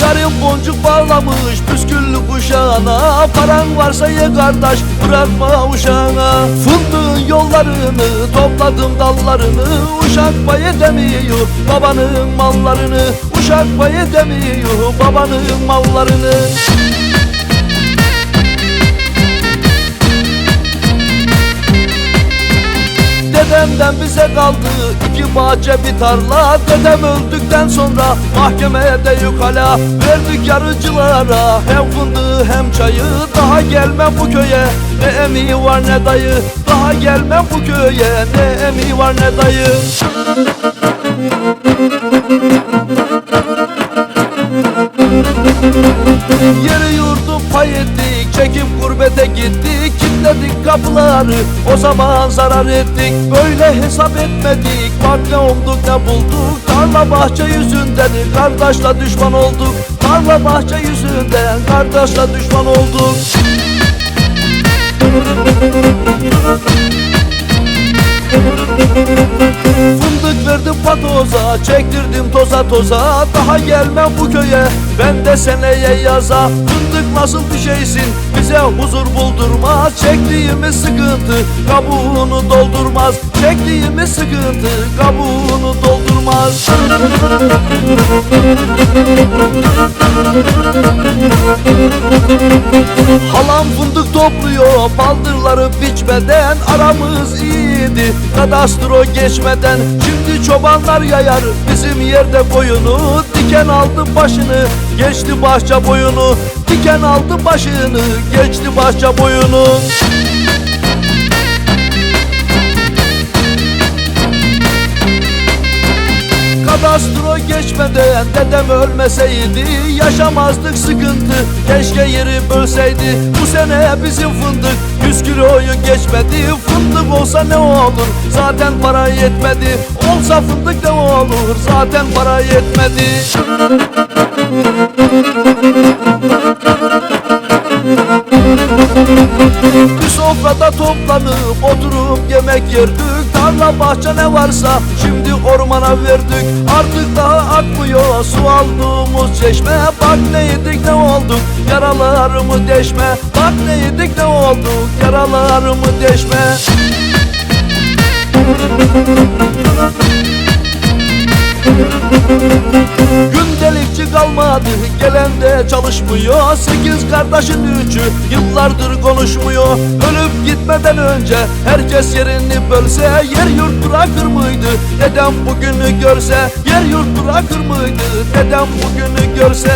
Yarım boncuk bağlamış kuşağına Paran varsa ye kardeş bırakma uşağına. Fındığın yollarını topladım dallarını. Uşak pay edemiyor babanın mallarını. Uşak pay edemiyor babanın mallarını Dedemden bize kaldı iki bahçe bir tarla. Dedem öldükten sonra mahkemeye de yukala. Verdik yarıcılara hem fındığı hem çayı. Daha gelmem bu köye ne emi var ne dayı. Daha gelmem bu köye ne emi var ne dayı. Yeri yurdu pay ettik Çekip gurbete gittik Kilitledik kapıları. O zaman zarar ettik Böyle hesap etmedik. Bak ne olduk ne bulduk. Tarla bahçe yüzünden Kardeşle düşman olduk. Tarla bahçe yüzünden Kardeşle düşman olduk. Fındık verdim patoza Çektirdim toza toza. Daha gelmem bu köye Ben de seneye yaza. Fındık nasıl bir şeysin Bize huzur buldurmaz Çektiğimiz sıkıntı Kabuğunu doldurmaz. Çektiğimiz sıkıntı Kabuğunu doldurmaz Halam fındık topluyor baldırları biçmeden Aramız iyiydi. Kadastro geçmeden Şimdi çobanlar yayar. Bizim yerde koyunu Diken aldı başını geçti bahçe boyunu. Diken aldı başını geçti bahçe boyunu Kadastro geçmeden dedem ölmeseydi Yaşamazdık sıkıntı keşke yeri bölseydi. Bu sene bizim fındık 100 kiloyu geçmedi. Fındık olsa ne olur? Zaten para yetmedi. Olsa fındık ne olur zaten para yetmedi Bir sofrada toplanıp oturup yemek yerdik. Tarla bahçe ne varsa şimdi ormana verdik. Artık daha akmıyor su aldığımız çeşme. Bak ne yedik ne olduk? Yaralarımı deşme. Bak ne yedik ne olduk? Yaralarımı deşme Kalmadı. Gelen de çalışmıyor. Sekiz kardeşin üçü yıllardır konuşmuyor. Ölüp gitmeden önce herkes yerini bölse Yer yurt bırakır mıydı? Dedem bugünü görse Yer yurt bırakır mıydı? Dedem bugünü görse